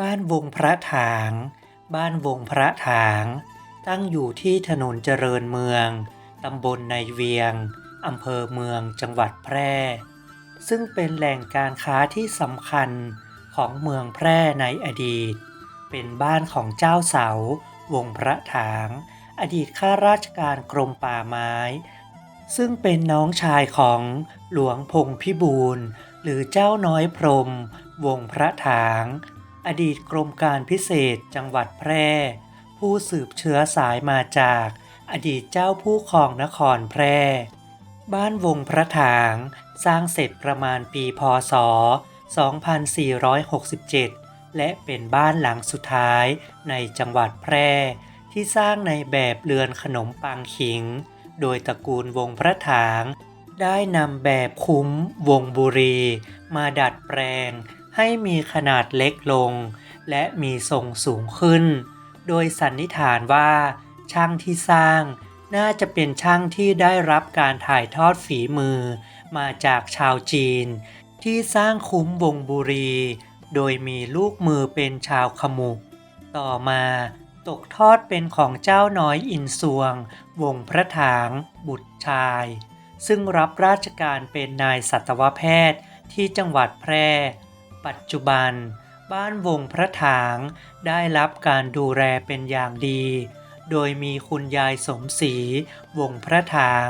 บ้านวงพระถาง บ้านวงพระถาง ตั้งอยู่ที่ถนนเจริญเมือง ตำบลในเวียง อำเภอเมืองจังหวัดแพร่ ซึ่งเป็นแหล่งการค้าที่สำคัญของเมืองแพร่ในอดีต เป็นบ้านของเจ้าเสา วงพระถาง อดีตข้าราชการกรมป่าไม้ ซึ่งเป็นน้องชายของหลวงพงพิบูลหรือเจ้าน้อยพรม วงพระถาง อดีตกรมการพิเศษจังหวัดแพร่ ผู้สืบเชื้อสายมาจาก อดีตเจ้าผู้ครองนครแพร่ บ้านวงพระถาง สร้างเสร็จประมาณปีพศ 2467 และเป็นบ้านหลังสุดท้ายในจังหวัดแพร่ ที่สร้างในแบบเรือนขนมปังขิง โดยตระกูลวงพระถาง ได้นำแบบคุ้มวงบุรี มาดัดแปลง ให้มีขนาดเล็กลง และมีทรงสูงขึ้น โดยสันนิษฐานว่า ช่างที่สร้าง น่าจะเป็นช่างที่ได้รับการถ่ายทอดฝีมือ มาจากชาวจีน ที่สร้างคุ้มวงบุรี โดยมีลูกมือเป็นชาวขมุก ต่อมาตกทอดเป็นของเจ้าน้อยอินสวง วงพระถาง บุตรชาย ซึ่งรับราชการเป็นนายสัตวแพทย์ที่จังหวัดแพร่ ปัจจุบัน บ้านวงพระถางได้รับการดูแลเป็นอย่างดี โดยมีคุณยายสมศรีวงพระถาง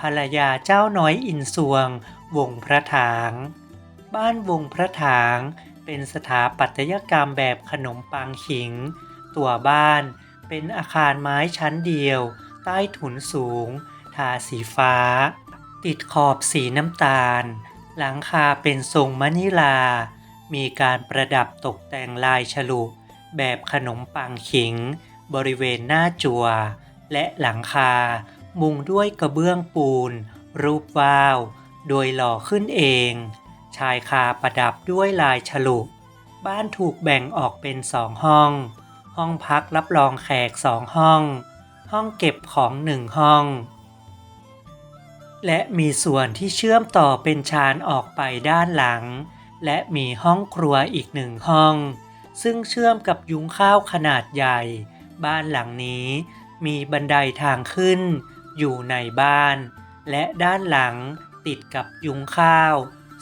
ภรรยาเจ้าน้อยอินสวง วงพระถาง บ้านวงพระถางเป็นสถาปัตยกรรมแบบขนมปังขิง ตัวบ้านเป็นอาคารไม้ชั้นเดียว ใต้ถุนสูง ทาสีฟ้า ติดขอบสีน้ำตาล หลังคาเป็นทรงมะนิลา มีการประดับตกแต่งลายฉลุ แบบขนมปังขิง บริเวณหน้าจัวและหลังคา มุงด้วยกระเบื้องปูน รูปวาว โดยหล่อขึ้นเอง ชายคาประดับด้วยลายฉลุ บ้านถูกแบ่งออกเป็นสองห้อง ห้องพักรับรองแขกสองห้อง ห้องเก็บของหนึ่งห้องและมีส่วนที่เชื่อมต่อเป็นชานออกไปด้านหลัง และมีห้องครัวอีกหนึ่งห้อง ซึ่งเชื่อมกับยุ้งข้าวขนาดใหญ่ บ้านหลังนี้ มีบันไดทางขึ้น อยู่ในบ้าน และด้านหลังติดกับยุ้งข้าว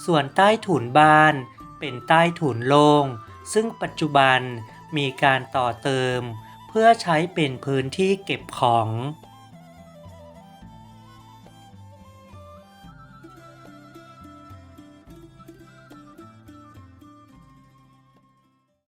ส่วนใต้ถุนบ้าน เป็นใต้ถุนโล่งซึ่งปัจจุบันมีการต่อเติม เพื่อใช้เป็นพื้นที่เก็บของ